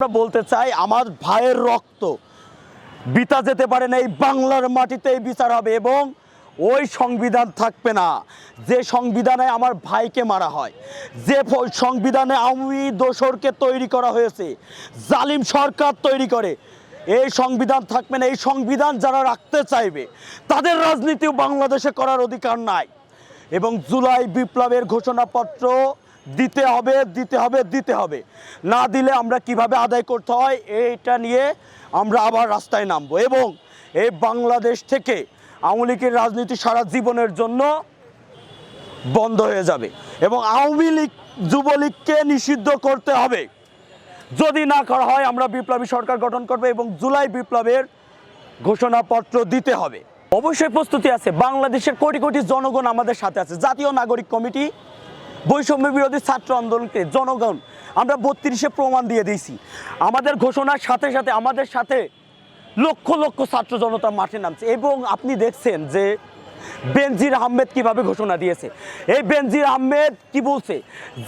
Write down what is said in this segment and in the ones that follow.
আমরা বলতে চাই, আমার ভাইয়ের রক্ত বিতা যেতে পারে না, এই বাংলার মাটিতেই বিচার হবে এবং ওই সংবিধান থাকবে না। যে সংবিধানে আমার ভাইকে মারা হয়, যে সংবিধানে আমি দোসরকে তৈরি করা হয়েছে, জালিম সরকার তৈরি করে, এই সংবিধান থাকবে না। এই সংবিধান যারা রাখতে চাইবে, তাদের রাজনীতিও বাংলাদেশে করার অধিকার নাই। এবং জুলাই বিপ্লবের ঘোষণাপত্র দিতে হবে দিতে হবে দিতে হবে। না দিলে আমরা কীভাবে আদায় করতে হয়, এইটা নিয়ে আমরা আবার রাস্তায় নামবো। এবং এই বাংলাদেশ থেকে আওয়ামী লীগের রাজনীতি সারা জীবনের জন্য বন্ধ হয়ে যাবে। এবং আওয়ামী লীগ, যুবলীগকে নিষিদ্ধ করতে হবে। যদি না করা হয়, আমরা বিপ্লবী সরকার গঠন করবে এবং জুলাই বিপ্লবের ঘোষণাপত্র দিতে হবে। অবশ্যই প্রস্তুতি আছে। বাংলাদেশের কোটি কোটি জনগণ আমাদের সাথে আছে। জাতীয় নাগরিক কমিটি বৈষম্য বিরোধী ছাত্র আন্দোলনকে জনগণ, আমরা বত্রিশে প্রমাণ দিয়ে দিয়েছি। আমাদের ঘোষণার সাথে সাথে, আমাদের সাথে লক্ষ লক্ষ ছাত্র জনতা মাঠে নামছে। এবং আপনি দেখছেন যে বেনজির আহমেদ কীভাবে ঘোষণা দিয়েছে। এই বেনজির আহমেদ কি বলছে?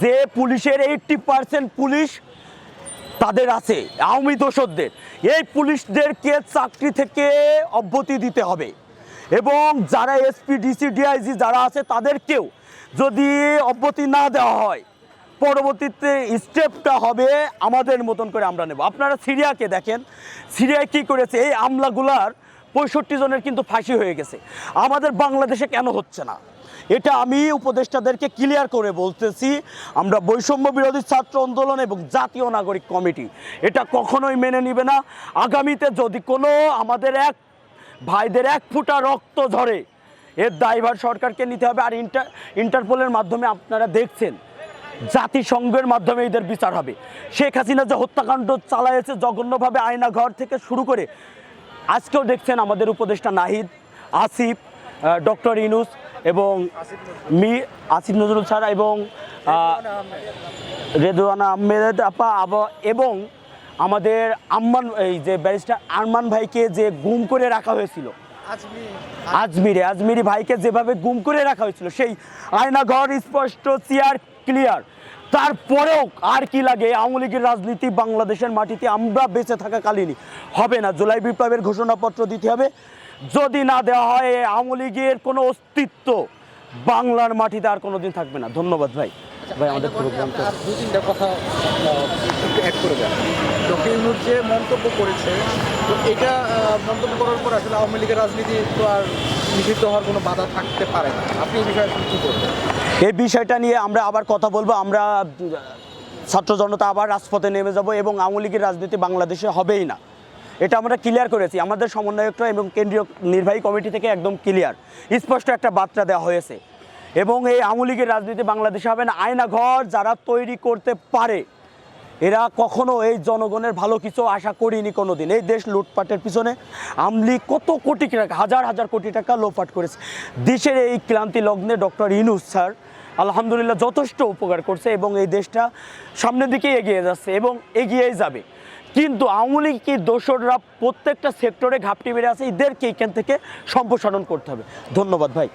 যে পুলিশের এইটটি পার্সেন্ট পুলিশ তাদের আছে, আওয়ামী দোসরদের এই পুলিশদেরকে চাকরি থেকে অব্যতি দিতে হবে। এবং যারা এসপি, ডিসি, ডিআইজি যারা আছে, তাদেরকেও যদি অব্যাহতি না দেওয়া হয়, পরবর্তীতে স্টেপটা হবে আমাদের মতন করে আমরা নেব। আপনারা সিরিয়াকে দেখেন, সিরিয়ায় কী করেছে? এই আমলাগুলার পঁয়ষট্টি জনের কিন্তু ফাঁসি হয়ে গেছে। আমাদের বাংলাদেশে কেন হচ্ছে না? এটা আমি উপদেষ্টাদেরকে ক্লিয়ার করে বলতেছি, আমরা বৈষম্য বিরোধী ছাত্র আন্দোলন এবং জাতীয় নাগরিক কমিটি, এটা কখনোই মেনে নিবে না। আগামীতে যদি কোনো আমাদের এক, ভাইদের এক ফুটা রক্ত ঝরে এর দায়ভার সরকারকে নিতে হবে আর ইন্টার ইন্টারপোলের মাধ্যমে আপনারা দেখছেন জাতিসংঘের মাধ্যমে এদের বিচার হবে। শেখ হাসিনা যে হত্যাকাণ্ড চালাইছে জঘন্যভাবে আয়না ঘর থেকে শুরু করে আজকেও দেখছেন আমাদের উপদেষ্টা নাহিদ আসিফ ডক্টর ইনুস এবং মি আসিফ নজরুল স্যার এবং আহ, রেদওয়ানা আহমেদ আপা এবং আমাদের আম্মান এই যে ব্যারিস্টার আরমান ভাইকে যে গুম করে রাখা হয়েছিল আজমিরে। আজমিরি ভাইকে যেভাবে গুম করে রাখা হয়েছিল, সেই আয়নাঘর স্পষ্ট চেয়ার ক্লিয়ার তারপরেও আর কি লাগে, আওয়ামী লীগের রাজনীতি বাংলাদেশের মাটিতে আমরা বেঁচে থাকা কালীনই হবে না, জুলাই বিপ্লবের ঘোষণাপত্র দিতে হবে। যদি না দেওয়া হয়, আওয়ামী লীগের কোনো অস্তিত্ব বাংলার মাটিতে আর কোনোদিন থাকবে না। ধন্যবাদ ভাই। ভাই আমাদের প্রোগ্রামটা দু তিনটা কথা অ্যাড করে দেন। ডক্টর ইউনুস যে মন্তব্য করেছে তো এটা মন্তব্য করার পর আসলে আওয়ামী লীগের রাজনীতি তো আর নিষিদ্ধ হওয়ার কোনো বাধা থাকতে পারে না। আপনি এই বিষয়ে কী করবেন এই বিষয়টা নিয়ে আমরা আবার কথা বলব। আমরা ছাত্র জনতা আবার রাজপথে নেমে যাব এবং আওয়ামী লীগের রাজনীতি বাংলাদেশে হবেই না। এটা আমরা ক্লিয়ার করেছি। আমাদের সমন্বয়করা এবং কেন্দ্রীয় নির্বাহী কমিটি থেকে একদম ক্লিয়ার স্পষ্ট একটা বার্তা দেওয়া হয়েছে। এবং এই আওয়ামী লীগের রাজনীতি বাংলাদেশে হবে না। আয়না ঘর যারা তৈরি করতে পারে, এরা কখনো এই জনগণের ভালো কিছু আশা করিনি কোনো দিন এই দেশ লুটপাটের পিছনে আমলি কত কোটি টাকা, হাজার হাজার কোটি টাকা লোপাট করেছে। দেশের এই ক্লান্তি লগ্নে ডক্টর ইনুস স্যার আলহামদুলিল্লাহ যথেষ্ট উপকার করছে এবং এই দেশটা সামনের দিকে এগিয়ে যাচ্ছে এবং এগিয়েই যাবে। কিন্তু আওয়ামী লীগের দোসররা প্রত্যেকটা সেক্টরে ঘাপটি মেরে আছে? এদেরকে এখান থেকে সম্প্রসারণ করতে হবে। ধন্যবাদ ভাই।